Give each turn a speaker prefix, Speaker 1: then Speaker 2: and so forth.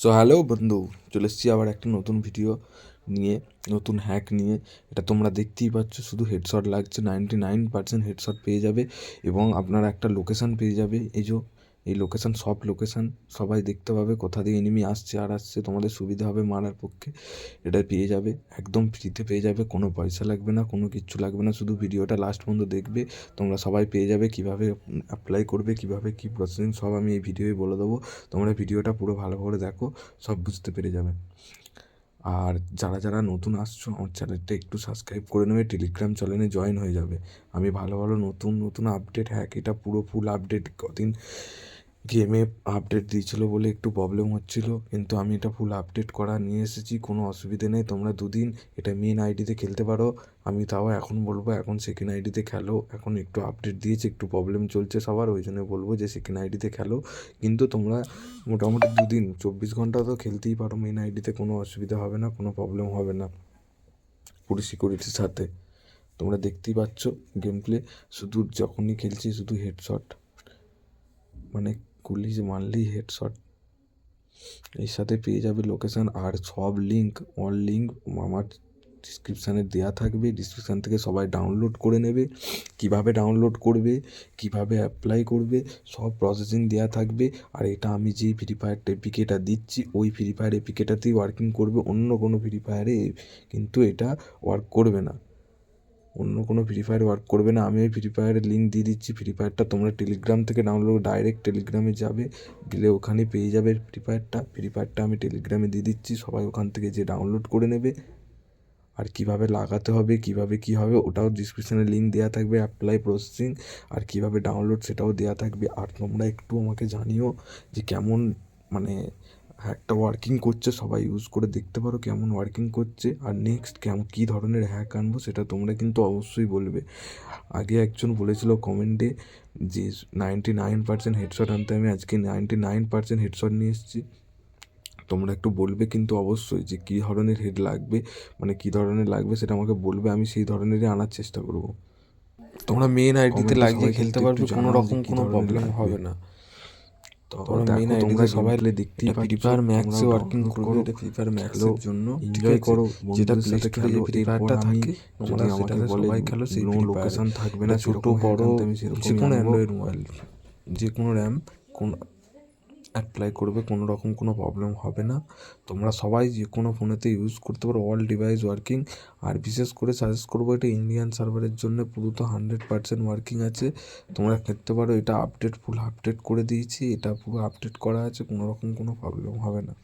Speaker 1: So hello বন্ধু। চলে এসেছি আবার একটা নতুন ভিডিও নিয়ে, নতুন হ্যাক নিয়ে। এটা তোমরা দেখতেই পাচ্ছ, শুধু হেডশট লাগছে। নাইনটি নাইন পার্সেন্ট হেডশট পেয়ে যাবে এবং আপনারা একটা লোকেশান পেয়ে যাবে। এই যে এই লোকেশান সব লোকেশান সবাই দেখতে পাবে, কোথা দিয়ে এনিমি আসছে, আর আসছে, তোমাদের সুবিধা হবে মারার পক্ষে। এটা পেয়ে যাবে, একদম ফ্রিতে পেয়ে যাবে, কোনো পয়সা লাগবে না, কোনো কিচ্ছু লাগবে না, শুধু ভিডিওটা লাস্ট পর্যন্ত দেখবে, তোমরা সবাই পেয়ে যাবে, কীভাবে অ্যাপ্লাই করবে, কীভাবে কী প্রসেসিং সব আমি এই ভিডিওয়ে বলে দেবো। তোমরা ভিডিওটা পুরো ভালো করে দেখো, সব বুঝতে পেরে যাবে। আর যারা যারা নতুন আসছো, আমার চ্যানেলটা একটু সাবস্ক্রাইব করে নেবে। টেলিগ্রাম চ্যানেলে জয়েন হয়ে যাবে। আমি ভালো ভালো নতুন নতুন আপডেট হ্যাক এটা পুরো ফুল আপডেট কদিন গেমে আপডেট দিয়েছিল বলে একটু প্রবলেম হচ্ছিল। কিন্তু আমি এটা ফুল আপডেট করা নিয়ে এসেছি, কোনো অসুবিধে নেই। তোমরা দুদিন এটা মেন আইডিতে খেলতে পারো। আমি তাও এখন বলব, এখন সেকেন্ড আইডিতে খেলো। এখন একটু আপডেট দিয়েছে, একটু প্রবলেম চলছে সবার। ওই জন্য বলব যে সেকেন্ড আইডিতে খেলো। কিন্তু তোমরা মোটামুটি দুদিন, চব্বিশ ঘণ্টা তো খেলতেই পারো। মেন আইডিতে কোনো অসুবিধা হবে না, কোনো প্রবলেম হবে না। পুরো সিকিউরিটির সাথে। তোমরা দেখতেই পাচ্ছ গেম প্লে শুধু যখনই খেলছি, শুধু হেডশট মানে গুলি মারলেই হেডশট এর সাথে পেয়ে যাবে লোকেশান আর সব লিঙ্ক অল লিঙ্ক আমার ডিসক্রিপশানে দেওয়া থাকবে। ডিসক্রিপশান থেকে সবাই ডাউনলোড করে নেবে। কীভাবে ডাউনলোড করবে? কীভাবে অ্যাপ্লাই করবে? সব প্রসেসিং দেওয়া থাকবে। আর এটা আমি যেই ফ্রি ফায়ার এপিকেটা দিচ্ছি, ওই ফ্রি ফায়ার এপিকেটাতেই ওয়ার্কিং করবে। অন্য কোনো ফ্রি ফায়ারে কিন্তু এটা ওয়ার্ক করবে না। অন্য কোনো ফ্রি ফায়ার ওয়ার্ক করবে না। আমি ওই ফ্রি ফায়ারের লিঙ্ক দিয়ে দিচ্ছি। ফ্রি ফায়ারটা তোমরা টেলিগ্রাম থেকে ডাউনলোড ডাইরেক্ট টেলিগ্রামে যাবে। গেলে ওখানে পেয়ে যাবে ফ্রি ফায়ারটা ফ্রি ফায়ারটা আমি টেলিগ্রামে দিয়ে দিচ্ছি। সবাই ওখান থেকে যে ডাউনলোড করে নেবে। আর কীভাবে লাগাতে হবে, কীভাবে কী হবে, ওটাও ডিসক্রিপশানে লিঙ্ক দেওয়া থাকবে অ্যাপ্লাই প্রসেসিং আর কীভাবে ডাউনলোড সেটাও দেওয়া থাকবে। আর তোমরা একটু আমাকে জানিও যে কেমন মানে হ্যাকটা ওয়ার্কিং করছে সবাই ইউজ করে দেখতে পারো কেমন ওয়ার্কিং করছে। আর নেক্সট কেমন কী ধরনের হ্যাক আনব সেটা তোমরা কিন্তু অবশ্যই বলবে। আগে একজন বলেছিল কমেন্টে যে নাইনটি নাইন পার্সেন্ট হেডশট আনতে আমি আজকে নাইনটি নাইন পার্সেন্ট হেডশট নিয়ে এসেছি। তোমরা একটু বলবে কিন্তু অবশ্যই যে কী ধরনের হেড লাগবে মানে কী ধরনের লাগবে সেটা আমাকে বলবে আমি সেই ধরনেরই আনার চেষ্টা করব। তোমরা মেন আইডিতে লাগিয়ে খেলতে পারবে কোনো রকম কোনো প্রবলেম হবে না। তোমরা মেন আইডিতে সবাই দেখতেই ফ্রি ফায়ার ম্যাক্সে ওয়ার্কিং করবে এটা ফ্রি ফায়ার ম্যাক্সের জন্য এনজয় করো যেটা প্লে স্টোরে যে ফ্রি ফায়ারটা থাকে তোমরা আমাকে সবাই খেলো সেই লোকেশন থাকবে না ছোট বড় যে কোনো অ্যান্ড্রয়েড মোবাইল যে কোনো র্যাম কোন অ্যাপ্লাই করবে, কোনো রকম কোনো প্রবলেম হবে না। তোমরা সবাই যে কোনো ফোনেতে ইউজ করতে পারো। অল ডিভাইস ওয়ার্কিং আর বিশেষ করে সাজেস্ট করব, এটা ইন্ডিয়ান সার্ভারের জন্য পুরো তো হান্ড্রেড পার্সেন্ট ওয়ার্কিং আছে। তোমরা দেখতে পারো, এটা আপডেট ফুল আপডেট করে দিয়েছি। এটা পুরো আপডেট করা আছে, কোনো রকম কোনো প্রবলেম হবে না।